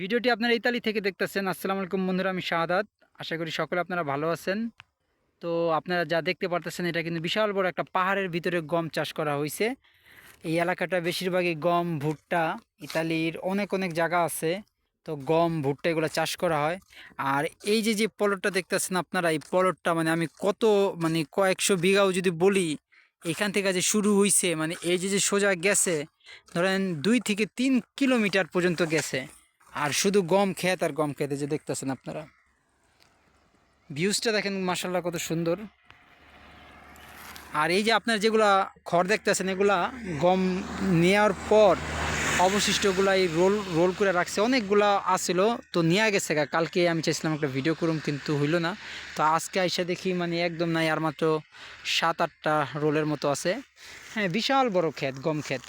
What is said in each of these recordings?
ভিডিওটি আপনারা ইতালি থেকে দেখতেছেন। আসসালামু আলাইকুম বন্ধুরা, আমি শাহাদাত। আশা করি সকলে আপনারা ভালো আছেন। তো আপনারা যা দেখতে পারতেছেন, এটা কিন্তু বিশাল বড় একটা পাহাড়ের ভিতরে গম চাষ করা হয়েছে এই এলাকাটা বেশিরভাগই গম, ভুট্টা, ইতালির অনেক অনেক জায়গা আছে। তো গম, ভুট্টা এগুলো চাষ করা হয়। আর এই যে যে পলটটা দেখতেছেন আপনারা, এই পলটটা মানে আমি কত মানে কয়েকশো বিঘাও যদি বলি, এখান থেকে যে শুরু হয়েছে মানে এই যে যে সোজা গেছে, ধরেন দুই থেকে তিন কিলোমিটার পর্যন্ত গেছে। আর শুধু গম ক্ষেত আর গম খেতে যে দেখতেছেন আপনারা। ভিউজটা দেখেন মাসাল্লাহ কত সুন্দর। আর এই যে আপনার যেগুলা খড় দেখতেছেন, এগুলা গম নেওয়ার পর অবশিষ্টগুলা এই রোল রোল করে রাখছে। অনেকগুলা আসছিল তো নিয়ে গেছে কালকে আমি চাইছিলাম একটা ভিডিও করুম, কিন্তু হইল না। তো আজকে আইসা দেখি মানে একদম নাই, আর মাত্র সাত আটটা রোলের মতো আছে। হ্যাঁ বিশাল বড় ক্ষেত, গম ক্ষেত।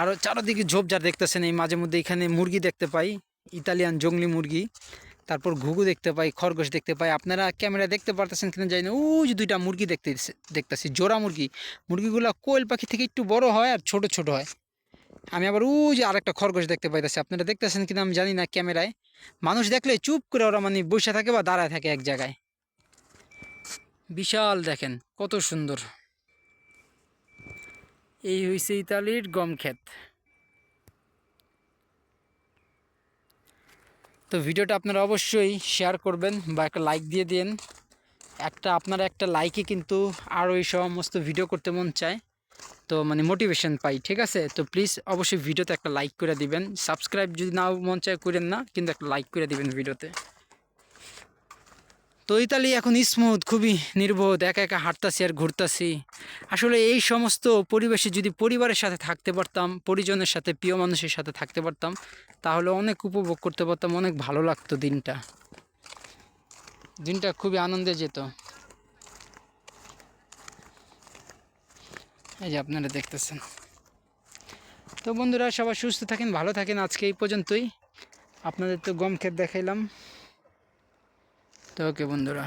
আরও চারোদিকে ঝোপঝাড় দেখতেছেন, এই মাঝে মধ্যে এখানে মুরগি দেখতে পাই, ইতালিয়ান জঙ্গলি মুরগি, তারপর ঘুঘু দেখতে পাই, খরগোশ দেখতে পাই। আপনারা ক্যামেরা দেখতে পারতেছেন কিনা জানি না, ওই যে দুইটা মুরগি দেখতে দেখতেছি, জোড়া মুরগি। মুরগিগুলো কোয়েল পাখি থেকে একটু বড় হয় আর ছোট ছোট হয়। আমি আবার ওই যে আরেকটা খরগোশ দেখতে পাইতেছি, আপনারা দেখতেছেন কিনা আমি জানি না ক্যামেরায়। মানুষ দেখলে চুপ করে ওরা মানে বসে থাকে বা দাঁড়ায় থাকে এক জায়গায়। বিশাল দেখেন, কত সুন্দর। এই হইছে ইতালির গম ক্ষেত। তো ভিডিওটা আপনারা অবশ্যই শেয়ার করবেন বা একটা লাইক দিয়ে দিন একটা আপনারা একটা লাইকে কিন্তু আরও এই সমস্ত ভিডিও করতে মন চায়। তো মানে মোটিভেশন পাই, ঠিক আছে? তো প্লিজ অবশ্যই ভিডিওতে একটা লাইক করে দিবেন। সাবস্ক্রাইব যদি নাও মন চায় করেন না, কিন্তু একটা লাইক করে দিবেন ভিডিওতে তো ইতালি এখন স্মুথ, খুবই নির্বোধ, একা একা হাঁটতাছি আর ঘুরতাছি। আসলে এই সমস্ত পরিবেশে যদি পরিবারের সাথে থাকতে পারতাম, পরিজনের সাথে, প্রিয় মানুষের সাথে থাকতে পারতাম, তাহলে অনেক উপভোগ করতে পারতাম, অনেক ভালো লাগতো দিনটা। দিনটা খুবই আনন্দে যেত। এই যে আপনারা দেখতেছেন। তো বন্ধুরা, সবাই সুস্থ থাকেন, ভালো থাকেন, আজকে এই পর্যন্তই। আপনাদের তো গম ক্ষেত দেখাইলাম। তো ওকে বন্ধুরা